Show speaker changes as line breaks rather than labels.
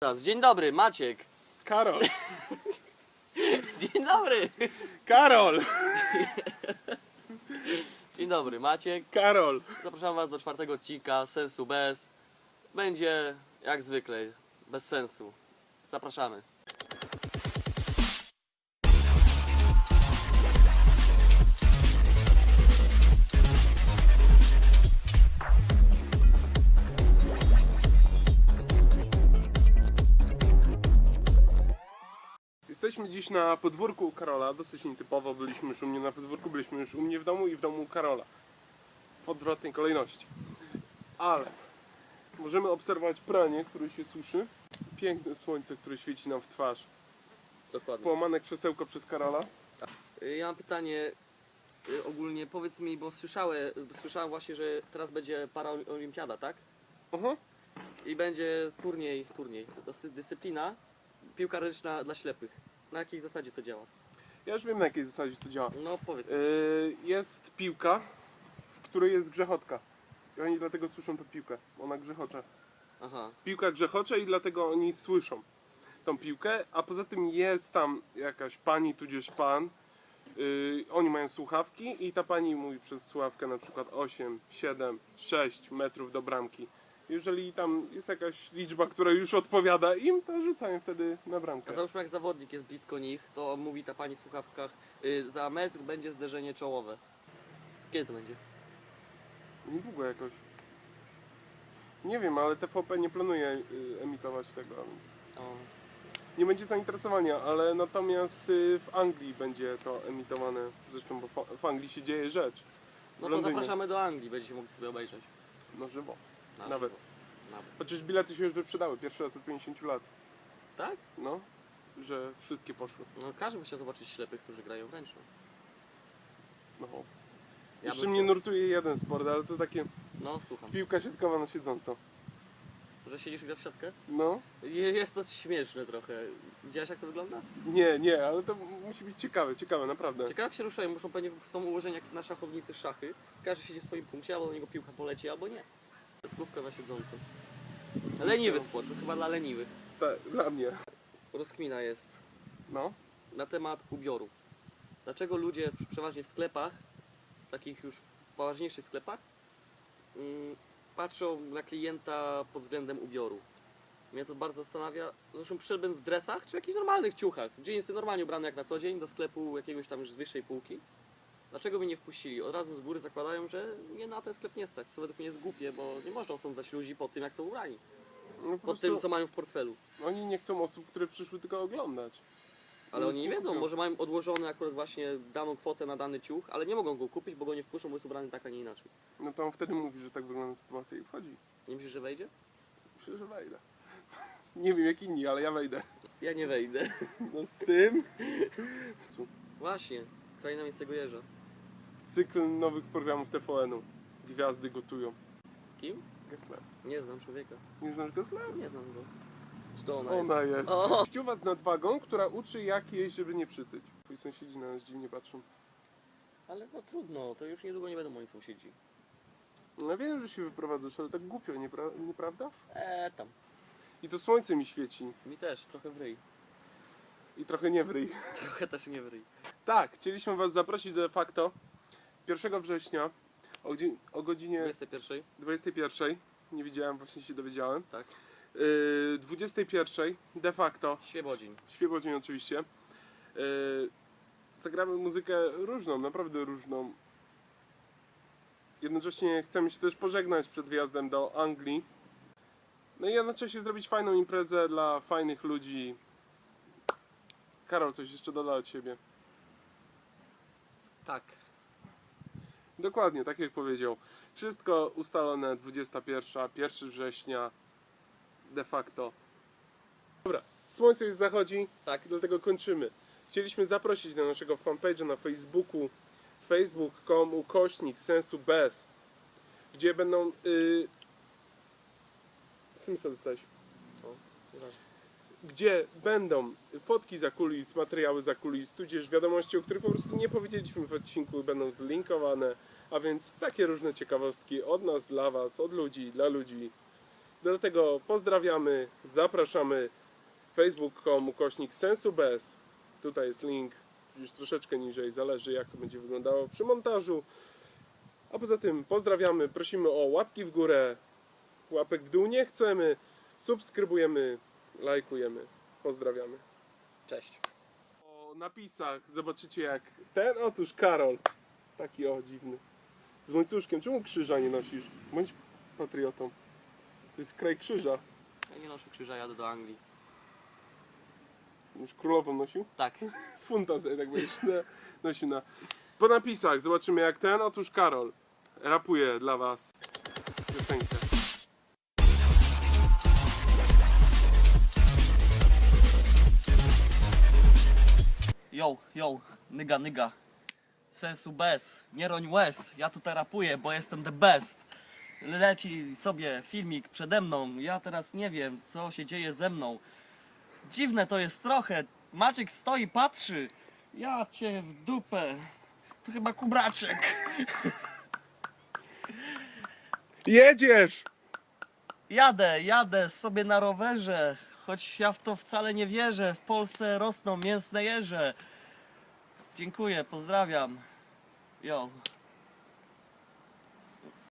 Teraz, Dzień dobry, Maciek.
Karol!
Dzień dobry.
Karol!
Dzień dobry, Maciek.
Karol!
Zapraszam Was do czwartego odcinka Sensu Bez. Będzie jak zwykle, bez sensu. Zapraszamy.
Jesteśmy dziś na podwórku u Karola, dosyć nietypowo byliśmy już u mnie na podwórku, byliśmy już u mnie w domu i w domu u Karola. W odwrotnej kolejności. Ale możemy obserwować pranie, które się suszy. Piękne słońce, które świeci nam w twarz.
Dokładnie.
Połamane krzesełko przez Karola.
Y, Ja mam pytanie y, ogólnie, powiedz mi, bo słyszałem, słyszałem właśnie, że teraz będzie paraolimpiada, tak?
Aha.
I będzie turniej, turniej, dyscyplina piłka ręczna dla ślepych. Na jakiej zasadzie to działa?
Ja już wiem na jakiej zasadzie to działa.
No powiedz.
Yy, jest piłka, w której jest grzechotka. I oni dlatego słyszą tę piłkę. Ona grzechocze.
Aha.
piłka grzechocze i dlatego oni słyszą tą piłkę, a poza tym jest tam jakaś pani tudzież pan, yy, oni mają słuchawki i ta pani mówi przez słuchawkę na przykład 8, 7, 6 metrów do bramki. Jeżeli tam jest jakaś liczba, która już odpowiada im, to rzucają wtedy na
A
bramkę.
załóżmy jak zawodnik jest blisko nich, to mówi ta pani w słuchawkach, y, za metr będzie zderzenie czołowe. Kiedy to będzie?
Niedługo jakoś. Nie wiem, ale TVP nie planuje yy, emitować tego, więc
O.
nie będzie zainteresowania, ale natomiast yy, w Anglii będzie to emitowane. Zresztą, bo fa- w Anglii się dzieje rzecz.
No
W
to
Londynie.
zapraszamy do Anglii, będziecie mogli sobie obejrzeć.
Na żywo.
Na
Nawet.
żywo. Nawet.
Chociaż bilety się już wyprzedały, pierwszy raz od 50 lat.
Tak?
No, że wszystkie poszły.
No każdy by chciał zobaczyć ślepych, którzy grają ręczną.
No.
Ja
Jeszcze
bym
mnie
chciał.
nurtuje jeden sport, ale to takie
No słucham.
piłka siatkowa na siedząco.
Że siedzisz i grasz w siatkę?
No,
Je- Jest to śmieszne trochę. Widziałeś jak to wygląda?
nie, nie, ale to musi być ciekawe, ciekawe, naprawdę.
Ciekawe jak się ruszają, muszą pewnie są ułożeni jak na szachownicy szachy. Każdy siedzi w swoim punkcie, albo do niego piłka poleci, albo nie. Siatkówka na siedząco. Leniwy sport, to jest chyba dla leniwych.
Tak, dla mnie.
Rozkmina jest
No,
na temat ubioru. Dlaczego ludzie w- przeważnie w sklepach, takich już poważniejszych sklepach, mm, patrzą na klienta pod względem ubioru? Mnie to bardzo zastanawia. Zresztą przyszedłbym w dresach czy w jakichś normalnych ciuchach. Jeansy normalnie ubrane jak na co dzień do sklepu jakiegoś tam już z wyższej półki. Dlaczego mnie nie wpuścili? Od razu z góry zakładają, że nie na ten sklep nie stać. Co według mnie jest głupie, bo nie można osądzać ludzi po tym, jak są ubrani.
no po
tym, co mają w portfelu.
oni nie chcą osób, które przyszły tylko oglądać.
Ale
No,
oni nie wiedzą,
słucham.
może mają odłożone akurat właśnie daną kwotę na dany ciuch, ale nie mogą go kupić, bo go nie wpuszczą, bo jest ubrany tak, a nie inaczej.
No to on wtedy mówi, że tak wygląda sytuacja i wchodzi.
Nie myślisz, że wejdzie?
Myślę, że wejdę. Nie wiem jak inni, ale ja wejdę.
Ja nie wejdę.
No z tym
Właśnie, kraina mi z tego jeża.
Cykl nowych programów TVN-u. Gwiazdy gotują.
Z kim?
Gessler.
Nie znam człowieka.
Nie znasz Gessler?
Nie znam go. To ona,
Ona
jest?
jest.
O!
Kościuwa z nadwagą, która uczy jak jeść, żeby nie przytyć. Twoi sąsiedzi na nas dziwnie patrzą.
Ale no trudno, to już niedługo nie będą moi sąsiedzi.
No wiem, że się wyprowadzasz, ale tak głupio, niepra- nieprawda?
Eee, tam.
I to słońce mi świeci.
Mi też, trochę w ryj.
I trochę nie wryj.
Trochę też nie w ryj.
Tak, chcieliśmy was zaprosić de facto 1 września o, godzi- o godzinie
21,
21. Nie widziałem, właśnie się dowiedziałem.
tak.
Yy, 21 de facto
Świebodzin.
Świebodzień oczywiście. Yy, zagramy muzykę różną, naprawdę różną. Jednocześnie chcemy się też pożegnać przed wyjazdem do Anglii. No i jednocześnie zrobić fajną imprezę dla fajnych ludzi. Karol, coś jeszcze doda od siebie.
Tak.
Dokładnie, tak jak powiedział. Wszystko ustalone 21, 1 września. De facto. Dobra, słońce już zachodzi.
Tak.
Dlatego kończymy. Chcieliśmy zaprosić na naszego fanpage'a na Facebooku facebook.com ukośnik sensu bez, gdzie będą yy... Simsa dostałeś.
O, uważaj.
Gdzie będą fotki za kulis, materiały za kulis, tudzież wiadomości, o których po prostu nie powiedzieliśmy w odcinku, będą zlinkowane, a więc takie różne ciekawostki od nas, dla was, od ludzi, dla ludzi. Dlatego pozdrawiamy, zapraszamy. Facebook.com ukośnik sensu bez. Tutaj jest link, już troszeczkę niżej, zależy jak to będzie wyglądało przy montażu. A poza tym pozdrawiamy, prosimy o łapki w górę, łapek w dół nie chcemy, subskrybujemy, lajkujemy. Pozdrawiamy.
Cześć.
O napisach zobaczycie jak ten otóż Karol, taki o dziwny, z łańcuszkiem. Czemu krzyża nie nosisz? Bądź patriotą. To jest kraj krzyża.
Ja nie noszę krzyża, jadę do Anglii.
Już królową nosił?
Tak.
Funta sobie tak będziesz na, nosił na... Po napisach zobaczymy jak ten otóż Karol rapuje dla was piosenkę.
Yo, yo, nyga, nyga. Sensu bez, nie roń łez. Ja tu terapuję, bo jestem the best. Leci sobie filmik przede mną. Ja teraz nie wiem, co się dzieje ze mną. Dziwne to jest trochę. Maciek stoi, patrzy. Ja cię w dupę. To chyba kubraczek.
Jedziesz!
Jadę, jadę sobie na rowerze. Choć ja w to wcale nie wierzę. W Polsce rosną mięsne jeże. Dziękuję, pozdrawiam. Yo.